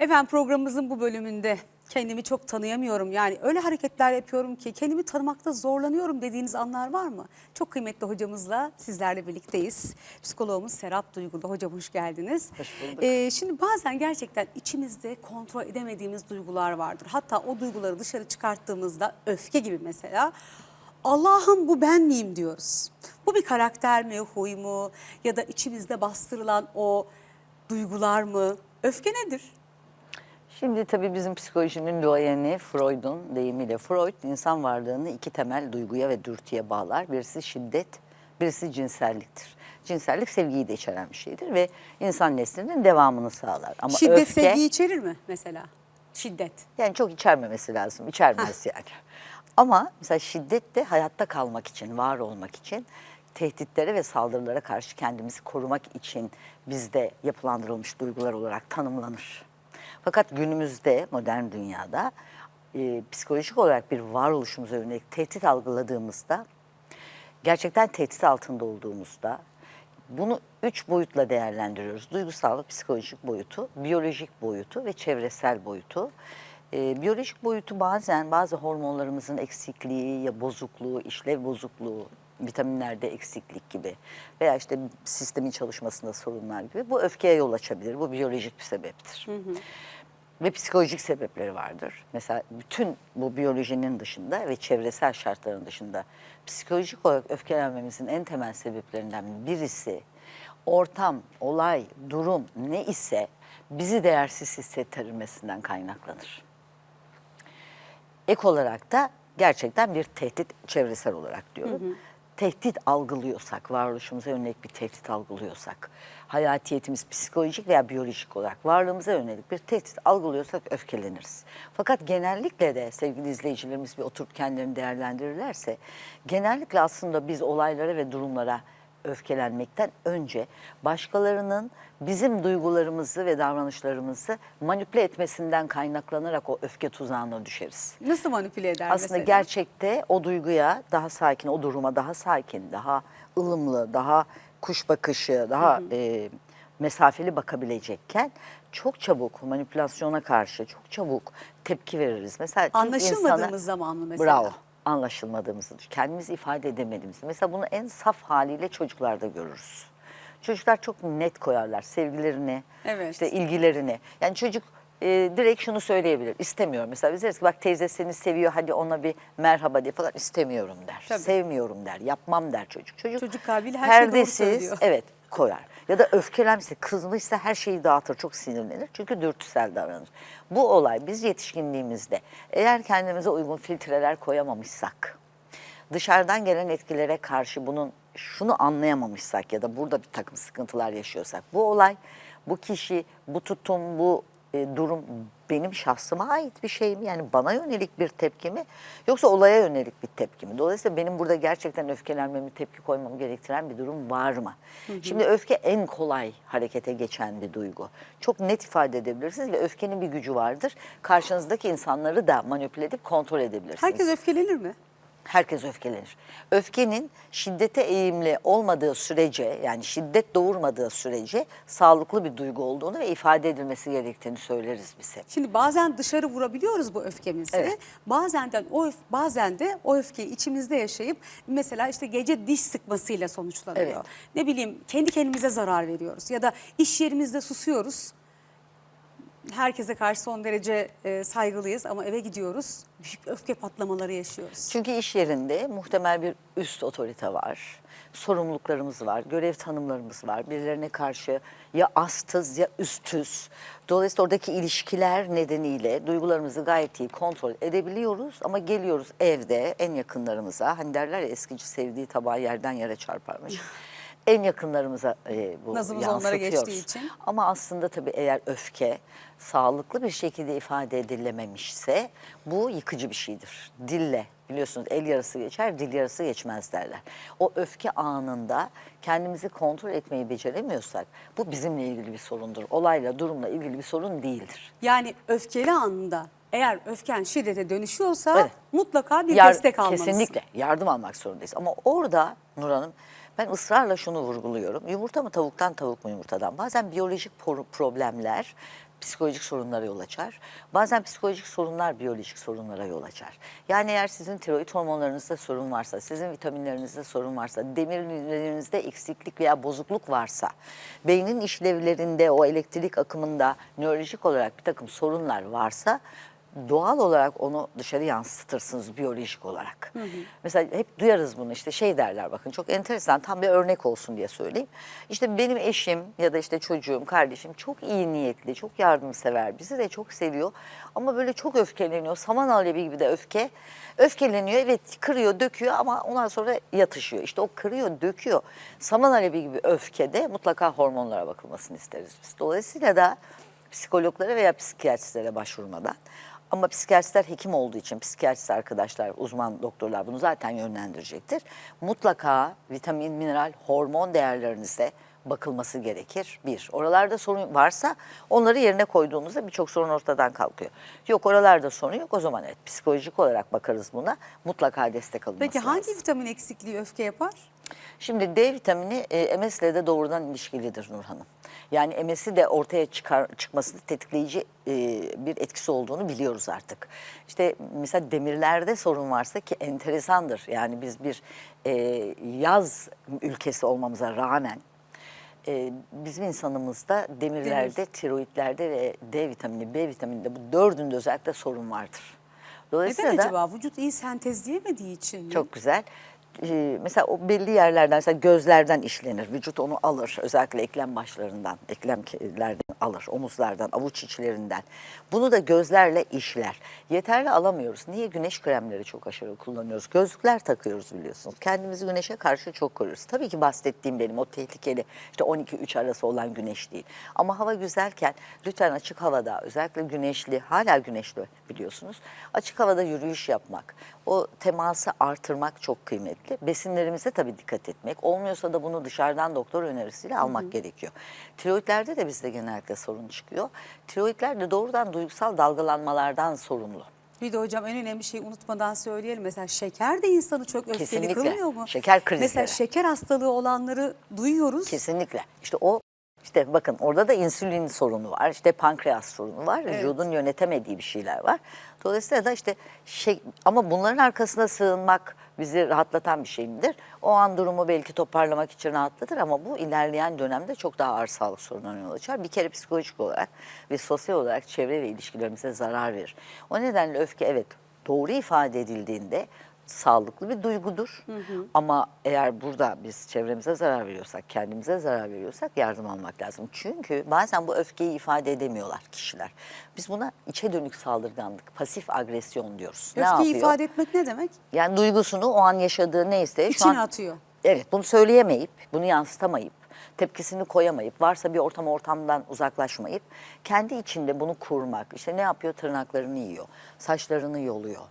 Efendim programımızın bu bölümünde kendimi çok tanıyamıyorum. Yani öyle hareketler yapıyorum ki kendimi tanımakta zorlanıyorum dediğiniz anlar var mı? Çok kıymetli hocamızla sizlerle birlikteyiz. Psikologumuz Serap Duygulu. Hocam hoş geldiniz. Hoş bulduk. Ee, şimdi bazen gerçekten içimizde kontrol edemediğimiz duygular vardır. Hatta o duyguları dışarı çıkarttığımızda öfke gibi mesela Allah'ım bu ben miyim diyoruz. Bu bir karakter mi, huy mu ya da içimizde bastırılan o duygular mı? Öfke nedir? Şimdi tabii bizim psikolojinin duayeni Freud'un deyimiyle Freud insan varlığını iki temel duyguya ve dürtüye bağlar. Birisi şiddet, birisi cinselliktir. Cinsellik sevgiyi de içeren bir şeydir ve insan neslinin devamını sağlar. Ama Şiddet öfke sevgi içerir mi mesela? Şiddet. yani çok içermemesi lazım. İçermez yani. Ama mesela şiddet de hayatta kalmak için, var olmak için tehditlere ve saldırılara karşı kendimizi korumak için bizde yapılandırılmış duygular olarak tanımlanır. Fakat günümüzde modern dünyada e, psikolojik olarak bir varoluşumuza yönelik tehdit algıladığımızda gerçekten tehdit altında olduğumuzda bunu üç boyutla değerlendiriyoruz. Duygusal, psikolojik boyutu, biyolojik boyutu ve çevresel boyutu. Ee, biyolojik boyutu bazen bazı hormonlarımızın eksikliği ya bozukluğu, işlev bozukluğu, vitaminlerde eksiklik gibi veya işte sistemin çalışmasında sorunlar gibi bu öfkeye yol açabilir. Bu biyolojik bir sebeptir. Ve psikolojik sebepleri vardır. Mesela bütün bu biyolojinin dışında ve çevresel şartların dışında psikolojik olarak öfkelenmemizin en temel sebeplerinden birisi ortam, olay, durum ne ise bizi değersiz hissettirmesinden kaynaklanır. Ek olarak da gerçekten bir tehdit çevresel olarak diyorum. Tehdit algılıyorsak, varoluşumuza yönelik bir tehdit algılıyorsak, hayatiyetimiz psikolojik veya biyolojik olarak varlığımıza yönelik bir tehdit algılıyorsak öfkeleniriz. Fakat genellikle de sevgili izleyicilerimiz bir oturup kendilerini değerlendirirlerse, genellikle aslında biz olaylara ve durumlara öfkelenmekten önce başkalarının bizim duygularımızı ve davranışlarımızı manipüle etmesinden kaynaklanarak o öfke tuzağına düşeriz. Nasıl manipüle eder Aslında mesela? gerçekte o duyguya daha sakin, o duruma daha sakin, daha ılımlı, daha kuş bakışı, daha e, mesafeli bakabilecekken çok çabuk manipülasyona karşı çok çabuk tepki veririz. Mesela Anlaşılmadığımız insanı- zaman mı mesela? Bravo. Anlaşılmadığımızı, kendimizi ifade edemediğimizi. Mesela bunu en saf haliyle çocuklarda görürüz. Çocuklar çok net koyarlar sevgilerini, Evet. işte ilgilerini. Yani çocuk e, direkt şunu söyleyebilir. İstemiyorum. Mesela biz deriz ki bak teyze seni seviyor hadi ona bir merhaba de falan istemiyorum der. Tabii. Sevmiyorum der. Yapmam der çocuk. Çocuk, Çocuk kalbiyle her şeyi doğru perdesiz, söylüyor. Evet koyar. Ya da öfkelenmişse, kızmışsa her şeyi dağıtır, çok sinirlenir. Çünkü dürtüsel davranır. Bu olay biz yetişkinliğimizde eğer kendimize uygun filtreler koyamamışsak, dışarıdan gelen etkilere karşı bunun şunu anlayamamışsak ya da burada bir takım sıkıntılar yaşıyorsak bu olay, bu kişi, bu tutum, bu e, durum benim şahsıma ait bir şey mi? Yani bana yönelik bir tepki mi? Yoksa olaya yönelik bir tepki mi? Dolayısıyla benim burada gerçekten öfkelenmemi, tepki koymamı gerektiren bir durum var mı? Şimdi öfke en kolay harekete geçen bir duygu. Çok net ifade edebilirsiniz ve öfkenin bir gücü vardır. Karşınızdaki insanları da manipüle edip kontrol edebilirsiniz. Herkes öfkelenir mi? Herkes öfkelenir. Öfkenin şiddete eğimli olmadığı sürece yani şiddet doğurmadığı sürece sağlıklı bir duygu olduğunu ve ifade edilmesi gerektiğini söyleriz biz hep. Şimdi bazen dışarı vurabiliyoruz bu öfkemizi. Evet. Bazen de o öf- bazen de o öfkeyi içimizde yaşayıp mesela işte gece diş sıkmasıyla sonuçlanıyor. Evet. Ne bileyim kendi kendimize zarar veriyoruz ya da iş yerimizde susuyoruz. Herkese karşı son derece e, saygılıyız ama eve gidiyoruz. Büyük öfke patlamaları yaşıyoruz. Çünkü iş yerinde muhtemel bir üst otorite var. Sorumluluklarımız var, görev tanımlarımız var. Birilerine karşı ya astız ya üstüz. Dolayısıyla oradaki ilişkiler nedeniyle duygularımızı gayet iyi kontrol edebiliyoruz. Ama geliyoruz evde en yakınlarımıza. Hani derler ya eskici sevdiği tabağı yerden yere çarparmış. En yakınlarımıza e, bu Nazımız onlara geçtiği için. Ama aslında tabii eğer öfke sağlıklı bir şekilde ifade edilememişse bu yıkıcı bir şeydir. Dille biliyorsunuz el yarısı geçer, dil yarısı geçmez derler. O öfke anında kendimizi kontrol etmeyi beceremiyorsak bu bizimle ilgili bir sorundur. Olayla, durumla ilgili bir sorun değildir. Yani öfkeli anında eğer öfken şiddete dönüşüyorsa Evet. mutlaka bir Yar- destek almalısın. Kesinlikle yardım almak zorundayız. Ama orada Nur Hanım ben ısrarla şunu vurguluyorum. Yumurta mı tavuktan tavuk mu yumurtadan? Bazen biyolojik problemler psikolojik sorunlara yol açar. Bazen psikolojik sorunlar biyolojik sorunlara yol açar. Yani eğer sizin tiroid hormonlarınızda sorun varsa, sizin vitaminlerinizde sorun varsa, demirlerinizde eksiklik veya bozukluk varsa, beynin işlevlerinde, o elektrik akımında nörolojik olarak bir takım sorunlar varsa doğal olarak onu dışarı yansıtırsınız biyolojik olarak. Mesela hep duyarız bunu işte şey derler bakın çok enteresan tam bir örnek olsun diye söyleyeyim. İşte benim eşim ya da işte çocuğum, kardeşim çok iyi niyetli, çok yardımsever, bizi de çok seviyor. Ama böyle çok öfkeleniyor, saman alevi gibi de öfke. Öfkeleniyor evet kırıyor, döküyor ama ondan sonra yatışıyor. İşte o kırıyor, döküyor. Saman alevi gibi öfkede mutlaka hormonlara bakılmasını isteriz biz. Dolayısıyla da psikologlara veya psikiyatristlere başvurmadan ama psikiyatristler hekim olduğu için psikiyatrist arkadaşlar, uzman doktorlar bunu zaten yönlendirecektir. Mutlaka vitamin, mineral, hormon değerlerinize bakılması gerekir. Bir, oralarda sorun varsa onları yerine koyduğumuzda birçok sorun ortadan kalkıyor. Yok oralarda sorun yok o zaman evet psikolojik olarak bakarız buna. Mutlaka destek alınması Peki hangi lazım. vitamin eksikliği öfke yapar? Şimdi D vitamini e, MS ile de doğrudan ilişkilidir Nur Hanım. Yani MS'i de ortaya çıkar, çıkmasını tetikleyici e, bir etkisi olduğunu biliyoruz artık. İşte mesela demirlerde sorun varsa ki enteresandır. Yani biz bir e, yaz ülkesi olmamıza rağmen e, bizim insanımızda demirlerde, tiroidlerde ve D vitamini, B vitamininde bu dördünde özellikle sorun vardır. Dolayısıyla Neden da acaba? Vücut iyi sentezleyemediği için mi? çok güzel. Ee, mesela o belli yerlerden, mesela gözlerden işlenir. Vücut onu alır. Özellikle eklem başlarından, eklemlerden alır. Omuzlardan, avuç içlerinden. Bunu da gözlerle işler. Yeterli alamıyoruz. Niye? Güneş kremleri çok aşırı kullanıyoruz. Gözlükler takıyoruz biliyorsunuz. Kendimizi güneşe karşı çok koruyoruz. Tabii ki bahsettiğim benim o tehlikeli işte 12-3 arası olan güneş değil. Ama hava güzelken lütfen açık havada özellikle güneşli, hala güneşli biliyorsunuz. Açık havada yürüyüş yapmak, o teması artırmak çok kıymetli. Besinlerimize tabii dikkat etmek. Olmuyorsa da bunu dışarıdan doktor önerisiyle almak gerekiyor. Tiroidlerde de bizde genellikle sorun çıkıyor. Tiroidler de doğrudan duygusal dalgalanmalardan sorumlu. Bir de hocam en önemli şeyi unutmadan söyleyelim. Mesela şeker de insanı çok öfkeli Kesinlikle. kılmıyor mu? Şeker krizleri. Mesela şeker hastalığı olanları duyuyoruz. Kesinlikle. İşte o işte bakın orada da insülin sorunu var. işte pankreas sorunu var. Evet. Vücudun yönetemediği bir şeyler var. Dolayısıyla da işte şey ama bunların arkasına sığınmak bizi rahatlatan bir şey midir? O an durumu belki toparlamak için rahatlatır ama bu ilerleyen dönemde çok daha ağır sağlık sorunlarına yol açar. Bir kere psikolojik olarak ve sosyal olarak çevre ve ilişkilerimize zarar verir. O nedenle öfke evet doğru ifade edildiğinde sağlıklı bir duygudur. Ama eğer burada biz çevremize zarar veriyorsak, kendimize zarar veriyorsak yardım almak lazım. Çünkü bazen bu öfkeyi ifade edemiyorlar kişiler. Biz buna içe dönük saldırganlık, pasif agresyon diyoruz. ne Öfkeyi yapıyor? ifade etmek ne demek? Yani duygusunu o an yaşadığı neyse İçine an atıyor. Evet bunu söyleyemeyip, bunu yansıtamayıp, tepkisini koyamayıp, varsa bir ortam ortamdan uzaklaşmayıp kendi içinde bunu kurmak. İşte ne yapıyor? Tırnaklarını yiyor, saçlarını yoluyor.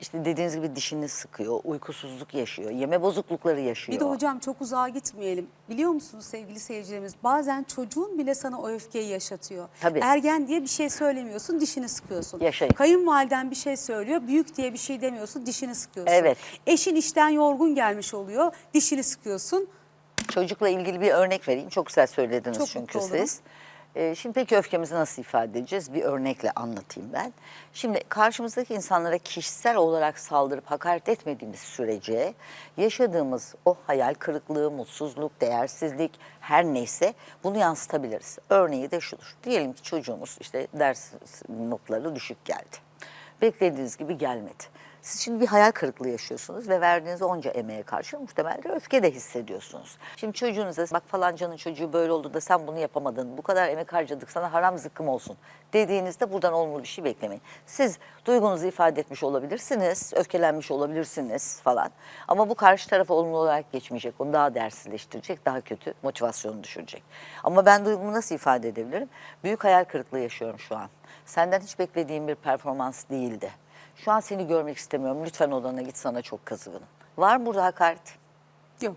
İşte dediğiniz gibi dişini sıkıyor, uykusuzluk yaşıyor, yeme bozuklukları yaşıyor. Bir de hocam çok uzağa gitmeyelim. Biliyor musunuz sevgili seyircilerimiz bazen çocuğun bile sana o öfkeyi yaşatıyor. Tabii. Ergen diye bir şey söylemiyorsun dişini sıkıyorsun. Yaşayın. Kayınvaliden bir şey söylüyor büyük diye bir şey demiyorsun dişini sıkıyorsun. Evet. Eşin işten yorgun gelmiş oluyor dişini sıkıyorsun. Çocukla ilgili bir örnek vereyim. Çok güzel söylediniz Çok çünkü mutlu olurum. Ee, şimdi peki öfkemizi nasıl ifade edeceğiz? Bir örnekle anlatayım ben. Şimdi karşımızdaki insanlara kişisel olarak saldırıp hakaret etmediğimiz sürece yaşadığımız o hayal kırıklığı, mutsuzluk, değersizlik her neyse bunu yansıtabiliriz. Örneği de şudur. Diyelim ki çocuğumuz işte ders notları düşük geldi. Beklediğiniz gibi gelmedi. Siz şimdi bir hayal kırıklığı yaşıyorsunuz ve verdiğiniz onca emeğe karşı muhtemelen öfke de hissediyorsunuz. Şimdi çocuğunuza bak falancanın çocuğu böyle oldu da sen bunu yapamadın, bu kadar emek harcadık sana haram zıkkım olsun dediğinizde buradan olumlu bir şey beklemeyin. Siz duygunuzu ifade etmiş olabilirsiniz, öfkelenmiş olabilirsiniz falan ama bu karşı tarafa olumlu olarak geçmeyecek, onu daha değersizleştirecek, daha kötü motivasyonu düşürecek. Ama ben duygumu nasıl ifade edebilirim? Büyük hayal kırıklığı yaşıyorum şu an. Senden hiç beklediğim bir performans değildi. Şu an seni görmek istemiyorum. Lütfen odana git sana çok kızgınım. Var mı burada hakaret? Yok.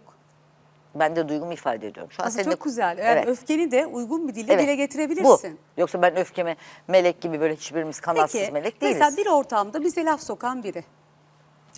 Ben de duygumu ifade ediyorum. Şu an Aslında çok güzel. Yani Evet. öfkeni de uygun bir dille Evet. dile Bu. getirebilirsin. Yoksa ben öfkeme melek gibi böyle hiçbirimiz kanatsız Peki melek değiliz. mesela bir ortamda bize laf sokan biri.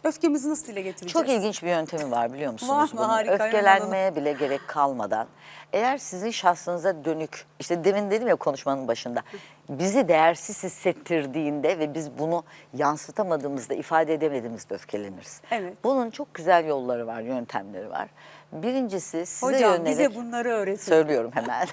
Öfkemizi nasıl dile getireceğiz? Çok ilginç bir yöntemi var biliyor musunuz? Var mı? bunun? Harika, Öfkelenmeye bile gerek kalmadan. Eğer sizin şahsınıza dönük, işte demin dedim ya konuşmanın başında, bizi değersiz hissettirdiğinde ve biz bunu yansıtamadığımızda, ifade edemediğimizde öfkeleniriz. Evet. Bunun çok güzel yolları var, yöntemleri var. Birincisi size Hocam yönelik... bize bunları öğretin. Söylüyorum hemen.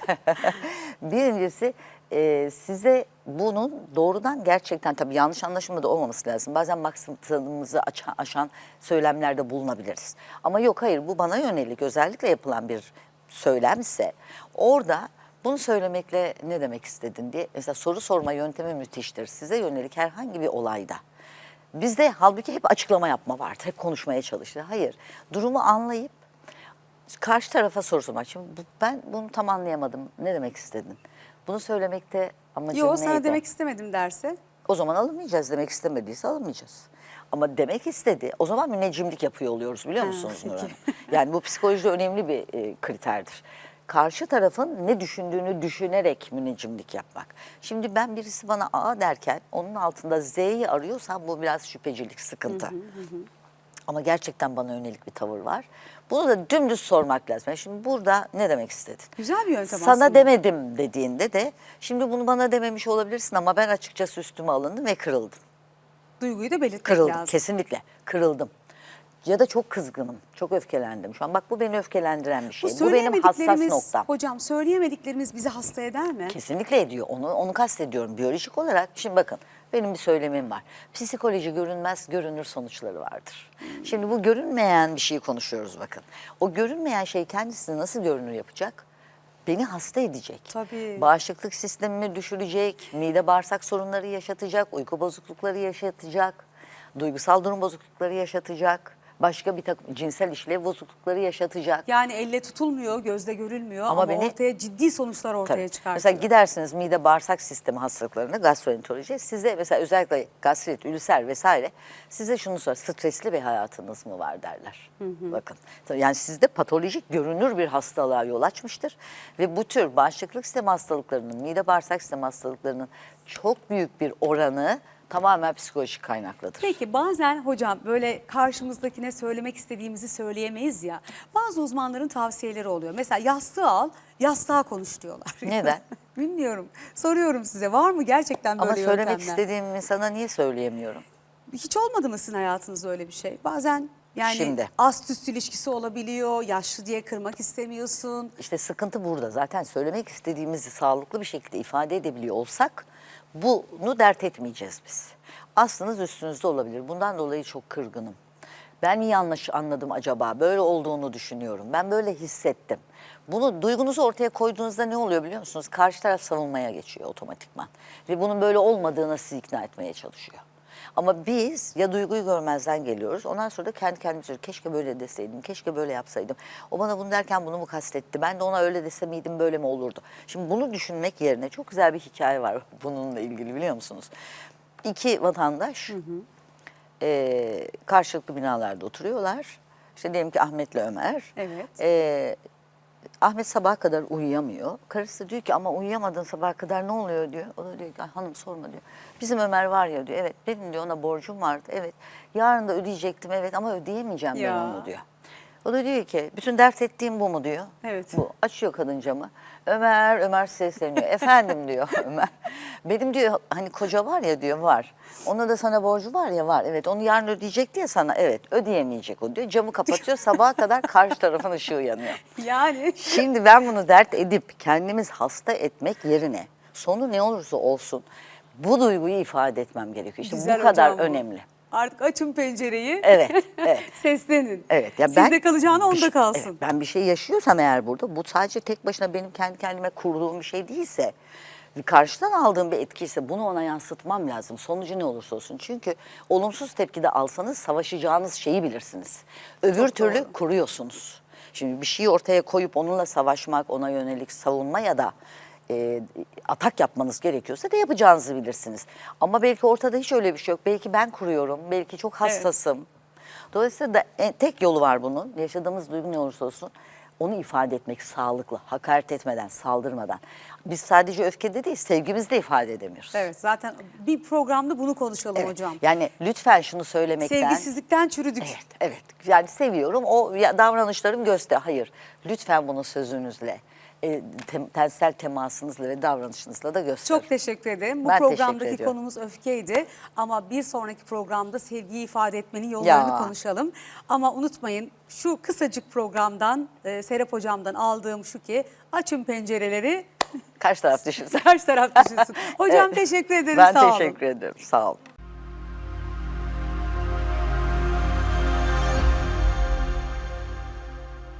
Birincisi e, size bunun doğrudan gerçekten tabii yanlış anlaşılma da olmaması lazım. Bazen maksadımızı aşan, aşan söylemlerde bulunabiliriz. Ama yok hayır bu bana yönelik özellikle yapılan bir söylemse orada bunu söylemekle ne demek istedin diye mesela soru sorma yöntemi müthiştir. Size yönelik herhangi bir olayda. Bizde halbuki hep açıklama yapma vardı. Hep konuşmaya çalıştı. Hayır. Durumu anlayıp karşı tarafa soru sormak. Şimdi ben bunu tam anlayamadım. Ne demek istedin? Bunu söylemekte amacın Yok neydi? sana demek istemedim derse. O zaman alınmayacağız. Demek istemediyse alınmayacağız. Ama demek istedi. O zaman müneccimlik yapıyor oluyoruz biliyor musunuz Nur peki. Hanım? Yani bu psikolojide önemli bir e, kriterdir. Karşı tarafın ne düşündüğünü düşünerek müneccimlik yapmak. Şimdi ben birisi bana A derken onun altında Z'yi arıyorsam bu biraz şüphecilik, sıkıntı. Ama gerçekten bana yönelik bir tavır var. Bunu da dümdüz sormak lazım. Yani Şimdi burada ne demek istedin? Güzel bir yöntem Sana aslında. demedim dediğinde de şimdi bunu bana dememiş olabilirsin ama ben açıkçası üstüme alındım ve kırıldım. Duyguyu da belirtmek Kırıldım lazım. kesinlikle kırıldım. Ya da çok kızgınım, çok öfkelendim şu an. Bak bu beni öfkelendiren bir şey. Bu, benim hassas noktam. Hocam söyleyemediklerimiz bizi hasta eder mi? Kesinlikle ediyor. Onu onu kastediyorum. Biyolojik olarak şimdi bakın benim bir söylemim var. Psikoloji görünmez, görünür sonuçları vardır. Şimdi bu görünmeyen bir şeyi konuşuyoruz bakın. O görünmeyen şey kendisini nasıl görünür yapacak? Beni hasta edecek. Tabii. Bağışıklık sistemimi düşürecek, mide bağırsak sorunları yaşatacak, uyku bozuklukları yaşatacak, duygusal durum bozuklukları yaşatacak, başka bir takım cinsel işlev bozuklukları yaşatacak. Yani elle tutulmuyor, gözle görülmüyor ama, Ama beni- ortaya ciddi sonuçlar ortaya Tabii. çıkartıyor. Mesela gidersiniz mide bağırsak sistemi hastalıklarına gastroenteroloji size mesela özellikle gastrit, ülser vesaire size şunu sorar stresli bir hayatınız mı var derler. Bakın yani sizde patolojik görünür bir hastalığa yol açmıştır ve bu tür bağışıklık sistemi hastalıklarının mide bağırsak sistemi hastalıklarının çok büyük bir oranı tamamen psikolojik kaynaklıdır. Peki bazen hocam böyle karşımızdakine söylemek istediğimizi söyleyemeyiz ya. Bazı uzmanların tavsiyeleri oluyor. Mesela yastığı al, yastığa konuş diyorlar. Neden? Bilmiyorum. Soruyorum size var mı gerçekten böyle Ama söylemek yöntemler? istediğimi sana niye söyleyemiyorum? Hiç olmadı mı sizin hayatınızda öyle bir şey? Bazen yani Şimdi. ast üst ilişkisi olabiliyor. Yaşlı diye kırmak istemiyorsun. İşte sıkıntı burada. Zaten söylemek istediğimizi sağlıklı bir şekilde ifade edebiliyor olsak bunu dert etmeyeceğiz biz. Aslınız üstünüzde olabilir. Bundan dolayı çok kırgınım. Ben mi yanlış anladım acaba? Böyle olduğunu düşünüyorum. Ben böyle hissettim. Bunu duygunuzu ortaya koyduğunuzda ne oluyor biliyor musunuz? Karşı taraf savunmaya geçiyor otomatikman. Ve bunun böyle olmadığına sizi ikna etmeye çalışıyor. Ama biz ya duyguyu görmezden geliyoruz. Ondan sonra da kendi kendimize keşke böyle deseydim, keşke böyle yapsaydım. O bana bunu derken bunu mu kastetti? Ben de ona öyle dese miydim böyle mi olurdu? Şimdi bunu düşünmek yerine çok güzel bir hikaye var bununla ilgili biliyor musunuz? İki vatandaş eee, karşılıklı binalarda oturuyorlar. İşte diyelim ki Ahmet'le Ömer. Evet. Eee, Ahmet sabaha kadar uyuyamıyor. Karısı diyor ki ama uyuyamadın sabaha kadar ne oluyor diyor. O da diyor ki "Ay hanım sorma diyor. Bizim Ömer var ya diyor. Evet benim diyor ona borcum vardı. Evet yarın da ödeyecektim evet ama ödeyemeyeceğim ben Ya. onu diyor. O da diyor ki bütün dert ettiğim bu mu diyor. Evet. Bu açıyor kadın camı. Ömer, Ömer sesleniyor. Efendim diyor Ömer. Benim diyor hani koca var ya diyor var. Ona da sana borcu var ya var. Evet onu yarın ödeyecek diye sana evet ödeyemeyecek o diyor. Camı kapatıyor sabaha kadar karşı tarafın ışığı yanıyor. Yani Şimdi ben bunu dert edip kendimiz hasta etmek yerine sonu ne olursa olsun bu duyguyu ifade etmem gerekiyor. İşte Güzel bu kadar hocam bu. önemli. Artık açın pencereyi. Evet, evet. Seslenin. Evet ya Sizde ben kalacağına bir onda şey- kalsın. evet, ben bir şey yaşıyorsam eğer burada bu sadece tek başına benim kendi kendime kurduğum bir şey değilse karşıdan aldığım bir etkiyse bunu ona yansıtmam lazım. Sonucu ne olursa olsun. Çünkü olumsuz tepki de alsanız savaşacağınız şeyi bilirsiniz. Öbür Çok türlü doğru. kuruyorsunuz. Şimdi bir şeyi ortaya koyup onunla savaşmak, ona yönelik savunma ya da e, atak yapmanız gerekiyorsa da yapacağınızı bilirsiniz. Ama belki ortada hiç öyle bir şey yok. Belki ben kuruyorum, belki çok hassasım. Dolayısıyla da e, tek yolu var bunun. Yaşadığımız duygu ne olursa olsun Onu ifade etmek sağlıklı, hakaret etmeden, saldırmadan. Biz sadece öfkede değil, sevgimizde ifade edemiyoruz. Evet zaten bir programda bunu konuşalım Evet. hocam. Yani lütfen şunu söylemekten... Sevgisizlikten çürüdük. Evet, evet. Yani seviyorum. O ya- davranışlarım göster. Hayır. Lütfen bunu sözünüzle, e, tem, tensel temasınızla ve davranışınızla da gösterin. Çok teşekkür ederim. Bu Ben programdaki konumuz öfkeydi. Ama bir sonraki programda sevgiyi ifade etmenin yollarını Ya. konuşalım. Ama unutmayın şu kısacık programdan e, Serap Hocam'dan aldığım şu ki açın pencereleri Karşı taraf düşünsün. karşı taraf düşünsün. Hocam Evet. teşekkür ederim. Ben sağ olun. teşekkür ederim. Sağ olun.